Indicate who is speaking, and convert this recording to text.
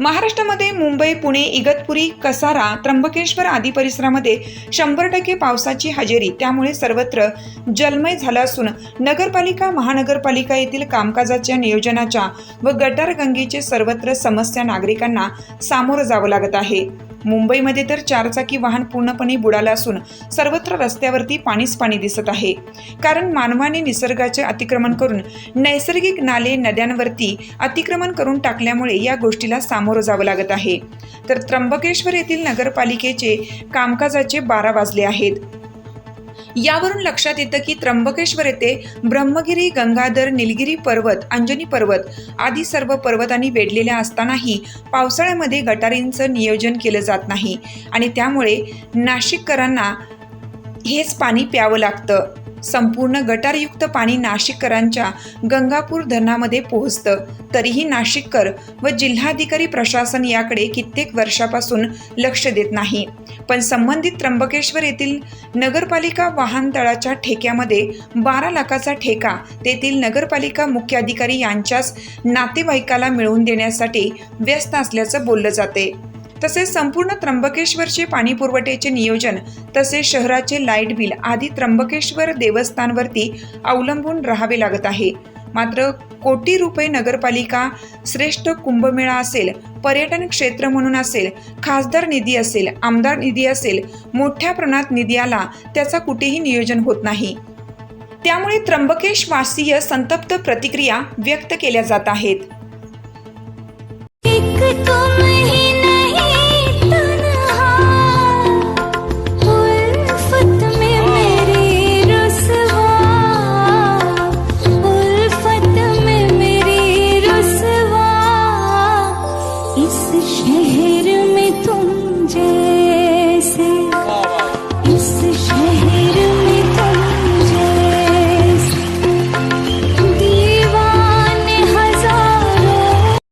Speaker 1: महाराष्ट्रामध्ये मुंबई पुणे इगतपुरी कसारा त्र्यंबकेश्वर आदी परिसरामध्ये शंभर टक्के पावसाची हजेरी. त्यामुळे सर्वत्र जलमय झालं असून नगरपालिका महानगरपालिका येथील कामकाजाच्या नियोजनाच्या व गटार गंगेचे सर्वत्र समस्या नागरिकांना सामोरं जावं लागत आहे. मुंबईमध्ये तर चारचाकी वाहन पूर्णपणे बुडालं असून सर्वत्र रस्त्यावरती पाणीच पाणी दिसत आहे. कारण मानवाने निसर्गाचे अतिक्रमण करून नैसर्गिक नाले नद्यांवरती अतिक्रमण करून टाकल्यामुळे या गोष्टीला सामोरं जावं लागत आहे. तर त्र्यंबकेश्वर येथील नगरपालिकेचे कामकाजाचे बारा वाजले आहेत. यावरून लक्षात येतं की त्र्यंबकेश्वर येथे ब्रह्मगिरी गंगाधर निलगिरी पर्वत अंजनी पर्वत आदी सर्व पर्वतांनी वेढलेल्या असतानाही पावसाळ्यामध्ये गटारींचं नियोजन केलं जात नाही. आणि त्यामुळे नाशिककरांना हेच पाणी प्यावं लागतं. संपूर्ण गटारयुक्त पाणी नाशिककरांच्या गंगापूर धरणामध्ये पोहोचतं. तरीही नाशिककर व जिल्हाधिकारी प्रशासन याकडे कित्येक वर्षापासून लक्ष देत नाही. पण संबंधित त्र्यंबकेश्वर येथील नगरपालिका वाहनतळाच्या ठेक्यामध्ये बारा लाखाचा ठेका तेथील नगरपालिका मुख्याधिकारी यांच्याच नातेवाईकाला मिळवून देण्यासाठी व्यस्त असल्याचं बोललं जाते. तसेच संपूर्ण त्र्यंबकेश्वरचे पाणी पुरवठ्याचे नियोजन तसेच शहराचे लाइट बिल आदी त्र्यंबकेश्वर देवस्थानवरती अवलंबून राहावे लागत आहे. मात्र कोटी रुपये नगरपालिका श्रेष्ठ कुंभमेळा असेल पर्यटन क्षेत्र म्हणून असेल खासदार निधी असेल आमदार निधी असेल मोठ्या प्रमाणात निधी आला त्याचा कुठेही नियोजन होत नाही. त्यामुळे त्र्यंबकेश वासीय संतप्त प्रतिक्रिया व्यक्त केल्या जात आहेत.
Speaker 2: इस शहर में